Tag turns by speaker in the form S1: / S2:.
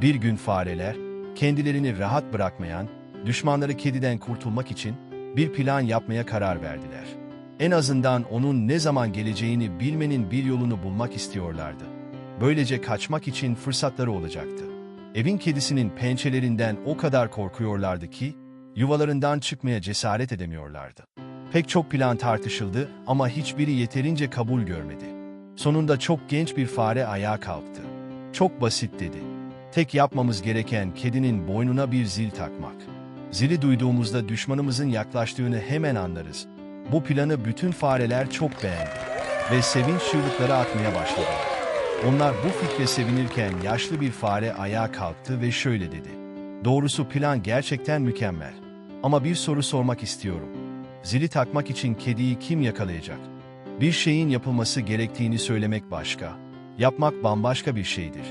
S1: Bir gün fareler, kendilerini rahat bırakmayan, düşmanları kediden kurtulmak için bir plan yapmaya karar verdiler. En azından onun ne zaman geleceğini bilmenin bir yolunu bulmak istiyorlardı. Böylece kaçmak için fırsatları olacaktı. Evin kedisinin pençelerinden o kadar korkuyorlardı ki, yuvalarından çıkmaya cesaret edemiyorlardı. Pek çok plan tartışıldı ama hiçbiri yeterince kabul görmedi. Sonunda çok genç bir fare ayağa kalktı. Çok basit dedi. Tek yapmamız gereken kedinin boynuna bir zil takmak. Zili duyduğumuzda düşmanımızın yaklaştığını hemen anlarız. Bu planı bütün fareler çok beğendi ve sevinç çığlıkları atmaya başladı. Onlar bu fikre sevinirken yaşlı bir fare ayağa kalktı ve şöyle dedi. Doğrusu plan gerçekten mükemmel. Ama bir soru sormak istiyorum. Zili takmak için kediyi kim yakalayacak? Bir şeyin yapılması gerektiğini söylemek başka, yapmak bambaşka bir şeydir.